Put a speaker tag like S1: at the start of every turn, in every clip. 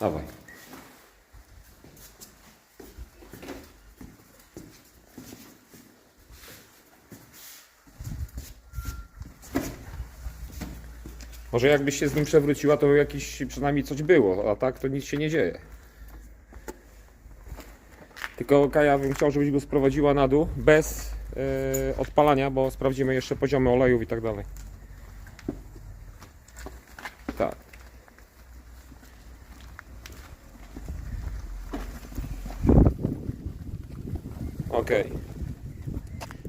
S1: Dawaj. Może jakbyś się z nim przewróciła, to jakiś przynajmniej coś było, a tak to nic się nie dzieje. Tylko Kaja bym chciał, żebyś go sprowadziła na dół bez e, odpalania, bo sprawdzimy jeszcze poziomy olejów i tak dalej. Ok.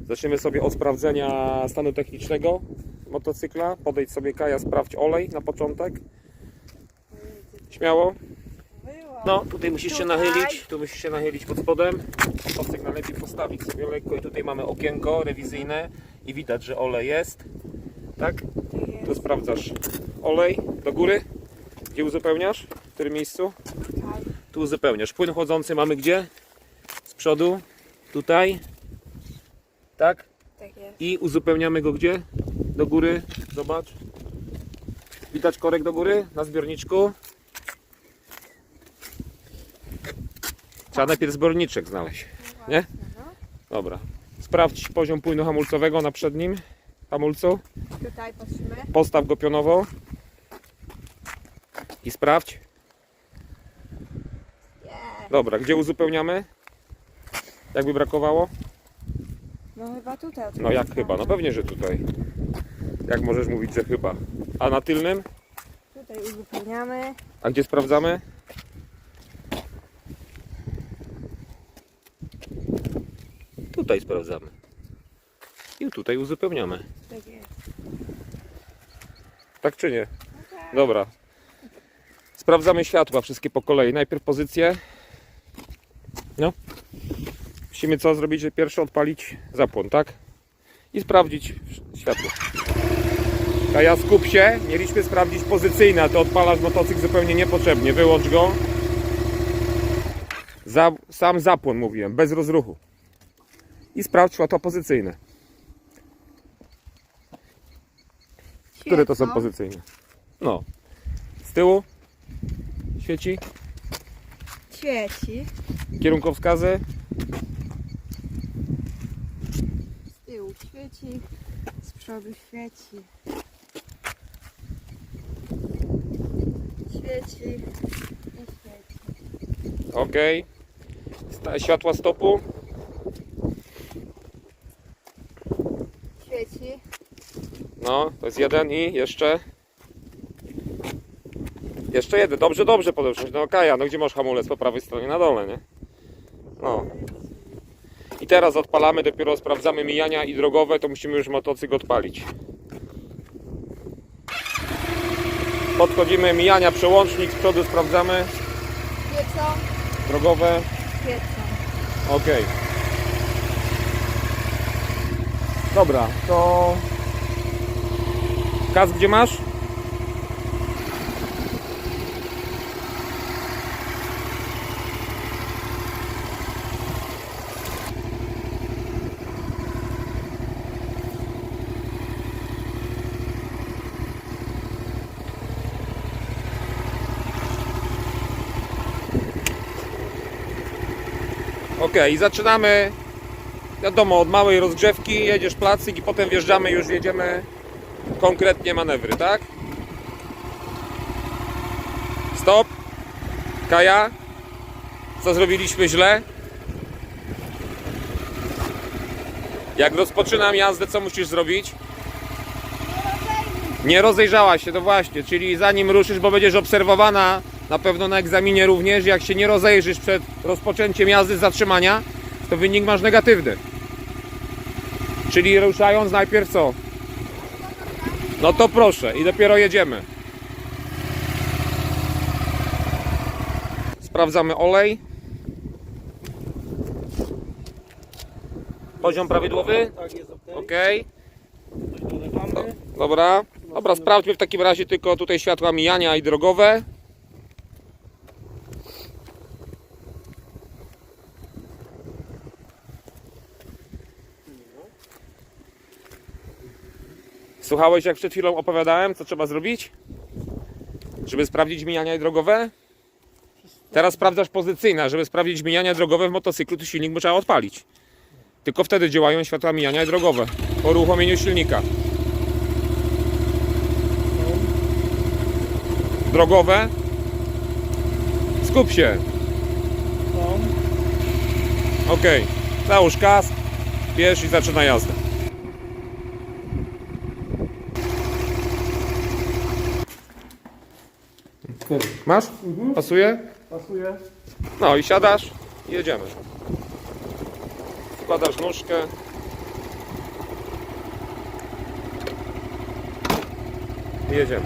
S1: Zaczniemy sobie od sprawdzenia stanu technicznego motocykla. Podejdź sobie Kaja, sprawdź olej na początek. Śmiało. No, tutaj musisz się nachylić, tu musisz się nachylić pod spodem. Motocykl najlepiej postawić sobie lekko i tutaj mamy okienko rewizyjne i widać, że olej jest. Tak? Tu sprawdzasz olej do góry. Gdzie uzupełniasz? W którym miejscu?
S2: Tutaj.
S1: Tu uzupełniasz. Płyn chodzący mamy gdzie? Z przodu. Tutaj. Tak?
S2: Tak jest.
S1: I uzupełniamy go gdzie? Do góry. Zobacz. Widać korek do góry na zbiorniczku. Trzeba najpierw zbiorniczek znaleźć. Nie?
S2: No.
S1: Dobra. Sprawdź poziom płynu hamulcowego na przednim hamulcu.
S2: Tutaj patrzymy.
S1: Postaw go pionowo. I sprawdź. Dobra, gdzie uzupełniamy? Jakby brakowało?
S2: No chyba tutaj.
S1: No jak chyba? No pewnie, że tutaj. Jak możesz mówić, że chyba? A na tylnym?
S2: Tutaj uzupełniamy.
S1: A gdzie sprawdzamy? Tutaj sprawdzamy. I tutaj uzupełniamy.
S2: Tak jest.
S1: Tak czy nie?
S2: Okay.
S1: Dobra. Sprawdzamy światła wszystkie po kolei. Najpierw pozycję. No. Musimy co zrobić? Że Pierwszy odpalić zapłon, tak? I sprawdzić światło. A ja skup się. Mieliśmy sprawdzić pozycyjne, a ty odpalasz motocykl zupełnie niepotrzebnie. Wyłącz go. Za, sam zapłon mówiłem, bez rozruchu. I sprawdź światła pozycyjne. Które to są pozycyjne? No. Z tyłu świeci.
S2: Świeci.
S1: Kierunkowskazy.
S2: Z tyłu świeci. Z przodu świeci. Świeci. I świeci.
S1: Ok. Sta- Światła stopu.
S2: Świeci.
S1: No, to jest jeden i jeszcze. Jeszcze jeden. Dobrze, dobrze podeszłeś. No Kaja, no gdzie masz hamulec po prawej stronie? Na dole, nie? No. I teraz odpalamy, dopiero sprawdzamy mijania i drogowe, to musimy już motocykl odpalić. Podchodzimy, mijania, przełącznik, z przodu sprawdzamy,
S2: Świecą.
S1: drogowe,
S2: Świecą.
S1: ok. Dobra, to... Kask gdzie masz? Ok, i zaczynamy. Wiadomo, od małej rozgrzewki jedziesz placyk i potem wjeżdżamy, już jedziemy konkretnie manewry, tak? Stop. Kaja. Co zrobiliśmy źle? Jak rozpoczynam jazdę, co musisz zrobić? Nie rozejrzałaś się, to właśnie, czyli zanim ruszysz, bo będziesz obserwowana na pewno na egzaminie również, jak się nie rozejrzysz przed rozpoczęciem jazdy zatrzymania, to wynik masz negatywny. Czyli ruszając najpierw co? No to proszę i dopiero jedziemy. Sprawdzamy olej. Poziom prawidłowy?
S3: Tak, jest ok.
S1: Dobra. Dobra, sprawdźmy w takim razie tylko tutaj światła mijania i drogowe. Słuchałeś jak przed chwilą opowiadałem, co trzeba zrobić? Żeby sprawdzić mijania drogowe? Teraz sprawdzasz pozycyjne, żeby sprawdzić mijania drogowe w motocyklu, to silnik trzeba odpalić. Tylko wtedy działają światła mijania drogowe po uruchomieniu silnika. Drogowe. Skup się. Ok. Załóż kask, bierz i zaczyna jazdę. Masz? Pasuje?
S3: Pasuje.
S1: No i siadasz i jedziemy. Wkładasz nóżkę. I jedziemy.